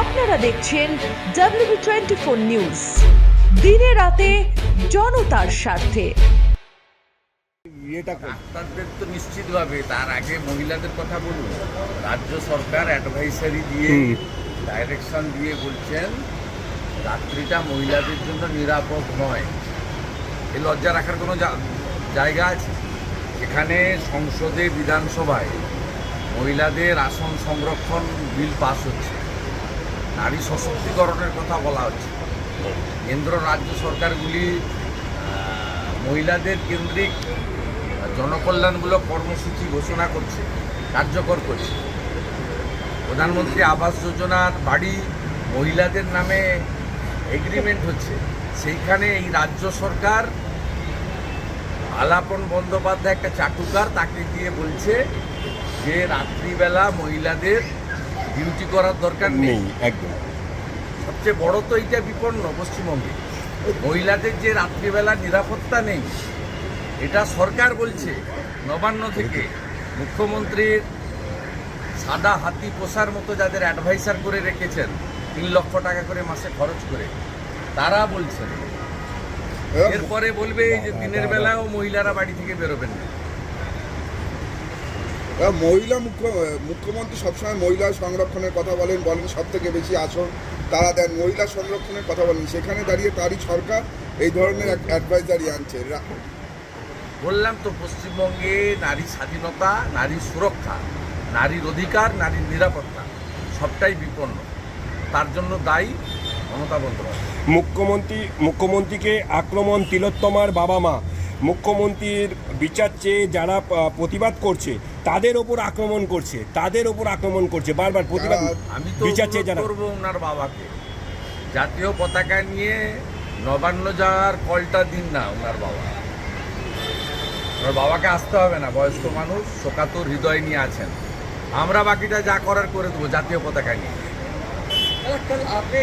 আপনারা দেখছেন W twenty four news দিনে রাতে জনতার স্বার্থে। ডাক্তারদের তো নিশ্চিতভাবে তার আগে মহিলাদের কথা বলুন। রাজ্য সরকার অ্যাডভাইসারি দিয়ে ডাইরেকশন দিয়ে বলছেন রাত্রিটা মহিলাদের জন্য নিরাপদ নয়। এ লজ্জা রাখার কোনো জায়গা আছে? এখানে সংসদে বিধানসভায় মহিলাদের আসন সংরক্ষণ বিল পাস হচ্ছে। নারী সশক্তিকরণের কথা বলা হচ্ছে। কেন্দ্র রাজ্য সরকারগুলি মহিলাদের কেন্দ্রিক জনকল্যাণমূলক কর্মসূচি ঘোষণা করছে, কার্যকর করছে। প্রধানমন্ত্রী আবাস যোজনার বাড়ি মহিলাদের নামে এগ্রিমেন্ট হচ্ছে। সেইখানে এই রাজ্য সরকার আলাপন বন্দ্যোপাধ্যায় একটা চাটুকার তাকে দিয়ে বলছে যে, রাত্রিবেলা মহিলাদের ডিউটি করার দরকার নেই। একদম। সবচেয়ে বড় তো এইটা বিপন্ন পশ্চিমবঙ্গে। মহিলাদের যে রাত্রিবেলা নিরাপত্তা নেই এটা সরকার বলছে নবান্ন থেকে। মুখ্যমন্ত্রীর সাদা হাতি পোষার মতো যাদের অ্যাডভাইসার করে রেখেছেন তিন লক্ষ টাকা করে মাসে খরচ করে তারা বলছেন। এরপরে বলবে এই যে দিনের বেলাও মহিলারা বাড়ি থেকে বেরোবেন না। মহিলা মুখ্য মুখ্যমন্ত্রী সবসময় মহিলা সংরক্ষণের কথা বলেন বলেন সব থেকে বেশি আসন তারা দেন। মহিলা সংরক্ষণের কথা বলেন। সেখানে দাঁড়িয়ে তারই সরকার এই ধরনের এক অ্যাডভাইজারি আনছে। বললাম তো পশ্চিমবঙ্গে নারী স্বাধীনতা নারী সুরক্ষা নারীর অধিকার নারীর নিরাপত্তা সবটাই বিপন্ন। তার জন্য দায়ী মমতা বন্দ্যোপাধ্যায়। মুখ্যমন্ত্রী মুখ্যমন্ত্রীকে আক্রমণ তিলোত্তমার বাবা মা। মুখ্যমন্ত্রীর বিচার চেয়ে যারা প্রতিবাদ করছে তাদের ওপর আক্রমণ করছে তাদের ওপর আক্রমণ করছে বারবার প্রতিবাদ আমি তো বিচার চেয়ে করব ওনার বাবাকে। জাতীয় পতাকা নিয়ে নবান্ন যাওয়ার কলটা দিন না ওনার বাবা। ওনার বাবাকে আসতে হবে না বয়স্ক মানুষ শোকাতুর হৃদয় নিয়ে আছেন। আমরা বাকিটা যা করার করে দেবো জাতীয় পতাকা নিয়ে।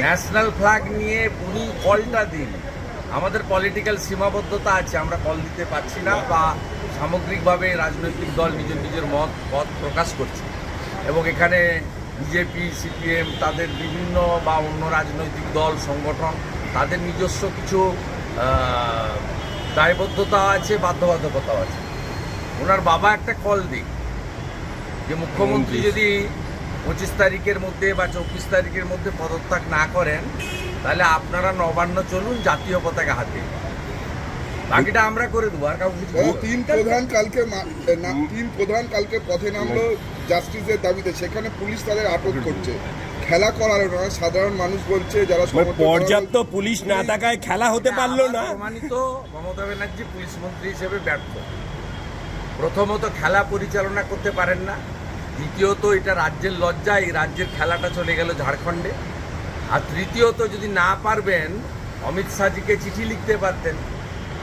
ন্যাশনাল ফ্ল্যাগ নিয়ে উনি কলটা দিন। আমাদের পলিটিক্যাল সীমাবদ্ধতা আছে আমরা কল দিতে পারছি না বা সামগ্রিকভাবে রাজনৈতিক দল নিজের নিজের মত পথ প্রকাশ করছে। এবং এখানে বিজেপি সিপিএম তাদের বিভিন্ন বা অন্য রাজনৈতিক দল সংগঠন তাদের নিজস্ব কিছু দায়বদ্ধতা আছে বাধ্যবাধকতাও আছে। ওনার বাবা একটা কল দিক। যে মুখ্যমন্ত্রী যদি পঁচিশ তারিখের মধ্যে বা চব্বিশ তারিখের মধ্যে পদত্যাগ না করেন তাহলে আপনারা নবান্ন চলুন জাতীয় পতাকা হাতে। বাকিটা আমরা করে দেবো আর কাউকে। তিন প্রধান কালকে তিন প্রধান কালকে পথে নামলো জাস্টিসের দাবিতে। সেখানে পুলিশ তাদের আটক করছে। খেলা না সাধারণ মানুষ বলছে যারা মানে পর্যাপ্ত পুলিশ না থাকায় খেলা হতে পারল না। প্রমাণিত মমতা ব্যানার্জি পুলিশ মন্ত্রী হিসেবে ব্যর্থ। প্রথমত খেলা পরিচালনা করতে পারেন না। দ্বিতীয়ত এটা রাজ্যের লজ্জা এই রাজ্যের খেলাটা চলে গেল ঝাড়খণ্ডে। আর তৃতীয়ত যদি না পারবেন অমিত শাহজিকে চিঠি লিখতে পারতেন।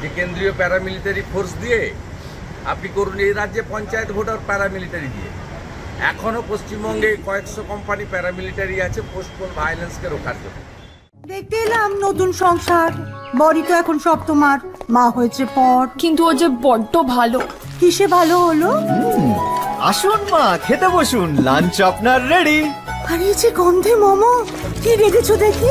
যে কেন্দ্রীয় প্যারামিলিটারি ফোর্স দিয়ে আপনি করুন এই রাজ্যে পঞ্চায়েত ভোটার প্যারামিলিটারি দিয়ে। এখনও পশ্চিমবঙ্গে কয়েকশো কোম্পানি প্যারামিলিটারি আছে পোস্টপোন ভায়োলেন্সকে রোখার জন্য। দেখতে এলাম নতুন সংসার। বড়ি তো এখন সব তোমার। মা হয়েছে পর। কিন্তু ও যে বড্ড ভালো। কিসে ভালো হলো? আসুন মা খেতে বসুন। লাঞ্চ আপনার রেডি আর এই যে গন্ধে মোমো কি রেখেছো দেখি?